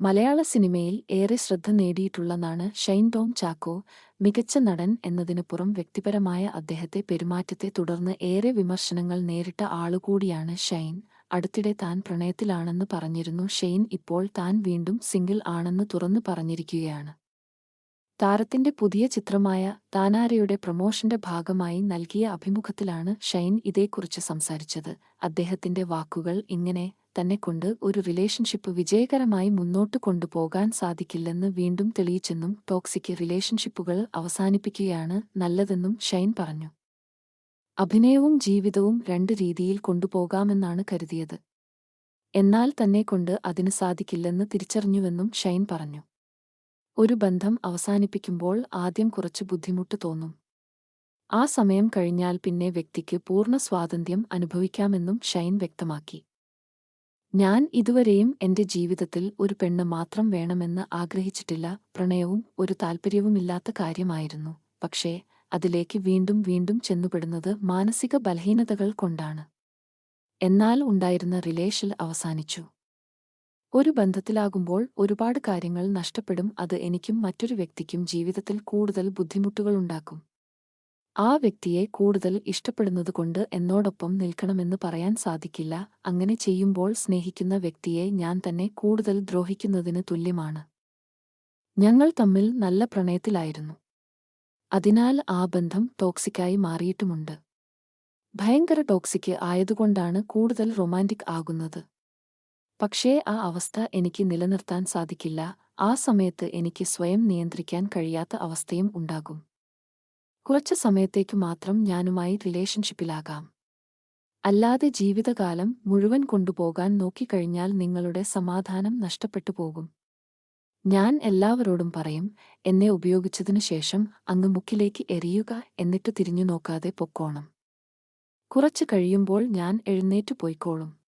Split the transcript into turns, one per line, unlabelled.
മലയാള സിനിമയിൽ ഏറെ ശ്രദ്ധ നേടിയിട്ടുള്ളതാണ് ഷൈൻ ടോം ചാക്കോ മികച്ച നടൻ എന്നതിനു പുറം വ്യക്തിപരമായ അദ്ദേഹത്തെ പെരുമാറ്റത്തെ തുടർന്ന് ഏറെ വിമർശനങ്ങൾ നേരിട്ട ആളുകൂടിയാണ് ഷൈൻ. അടുത്തിടെ താൻ പ്രണയത്തിലാണെന്ന് പറഞ്ഞിരുന്നു. ഷെയ്ൻ ഇപ്പോൾ താൻ വീണ്ടും സിംഗിൾ ആണെന്ന് തുറന്നു പറഞ്ഞിരിക്കുകയാണ്. താരത്തിന്റെ പുതിയ ചിത്രമായ താനാരയുടെ പ്രമോഷന്റെ ഭാഗമായി നൽകിയ അഭിമുഖത്തിലാണ് ഷൈൻ ഇതേക്കുറിച്ച് സംസാരിച്ചത്. അദ്ദേഹത്തിന്റെ വാക്കുകൾ ഇങ്ങനെ തന്നെക്കൊണ്ട് ഒരു റിലേഷൻഷിപ്പ് വിജയകരമായി മുന്നോട്ട് കൊണ്ടുപോകാൻ സാധിക്കില്ലെന്ന് വീണ്ടും തെളിയിച്ചെന്നും ടോക്സിക് റിലേഷൻഷിപ്പുകൾ അവസാനിപ്പിക്കുകയാണ് നല്ലതെന്നും ഷൈൻ പറഞ്ഞു. അഭിനയവും ജീവിതവും രണ്ട് രീതിയിൽ കൊണ്ടുപോകാമെന്നാണ് കരുതിയത്. എന്നാൽ തന്നെക്കൊണ്ട് അതിന് സാധിക്കില്ലെന്ന് തിരിച്ചറിഞ്ഞുവെന്നും ഷൈൻ പറഞ്ഞു. ഒരു ബന്ധം അവസാനിപ്പിക്കുമ്പോൾ ആദ്യം കുറച്ച് ബുദ്ധിമുട്ട് തോന്നും. ആ സമയം കഴിഞ്ഞാൽ പിന്നെ വ്യക്തിക്ക് പൂർണ സ്വാതന്ത്ര്യം അനുഭവിക്കാമെന്നും ഷൈൻ വ്യക്തമാക്കി. ഞാൻ ഇതുവരെയും എന്റെ ജീവിതത്തിൽ ഒരു പെണ്ണ് മാത്രം വേണമെന്ന് ആഗ്രഹിച്ചിട്ടില്ല പ്രണയവും ഒരു താൽപ്പര്യവുമില്ലാത്ത കാര്യമായിരുന്നു. പക്ഷേ അതിലേക്ക് വീണ്ടും വീണ്ടും ചെന്നുപെടുന്നത് മാനസിക ബലഹീനതകൾ കൊണ്ടാണ്. എന്നാൽ ഉണ്ടായിരുന്ന റിലേഷൻ അവസാനിച്ചു. ഒരു ബന്ധത്തിലാകുമ്പോൾ ഒരുപാട് കാര്യങ്ങൾ നഷ്ടപ്പെടും അത് എനിക്കും മറ്റൊരു വ്യക്തിക്കും ജീവിതത്തിൽ കൂടുതൽ ബുദ്ധിമുട്ടുകളുണ്ടാക്കും ആ വ്യക്തിയെ കൂടുതൽ ഇഷ്ടപ്പെടുന്നതുകൊണ്ട് എന്നോടൊപ്പം നിൽക്കണമെന്ന് പറയാൻ സാധിക്കില്ല. അങ്ങനെ ചെയ്യുമ്പോൾ സ്നേഹിക്കുന്ന വ്യക്തിയെ ഞാൻ തന്നെ കൂടുതൽ ദ്രോഹിക്കുന്നതിന് തുല്യമാണ്. ഞങ്ങൾ തമ്മിൽ നല്ല പ്രണയത്തിലായിരുന്നു. അതിനാൽ ആ ബന്ധം ടോക്സിക്കായി മാറിയിട്ടുമുണ്ട്. ഭയങ്കര ടോക്സിക് ആയതുകൊണ്ടാണ് കൂടുതൽ റൊമാന്റിക് ആകുന്നത്. പക്ഷേ ആ അവസ്ഥ എനിക്ക് നിലനിർത്താൻ സാധിക്കില്ല. ആ സമയത്ത് എനിക്ക് സ്വയം നിയന്ത്രിക്കാൻ കഴിയാത്ത അവസ്ഥയും ഉണ്ടാകും. കുറച്ച് സമയത്തേക്കു മാത്രം ഞാനുമായി റിലേഷൻഷിപ്പിലാകാം അല്ലാതെ ജീവിതകാലം മുഴുവൻ കൊണ്ടുപോകാൻ നോക്കിക്കഴിഞ്ഞാൽ നിങ്ങളുടെ സമാധാനം നഷ്ടപ്പെട്ടു പോകും. ഞാൻ എല്ലാവരോടും പറയും എന്നെ ഉപയോഗിച്ചതിനു ശേഷം അങ്ങ് മുക്കിലേക്ക് എറിയുക എന്നിട്ട് തിരിഞ്ഞു നോക്കാതെ പൊക്കോണം. കുറച്ചു കഴിയുമ്പോൾ ഞാൻ എഴുന്നേറ്റു പോയിക്കോളും.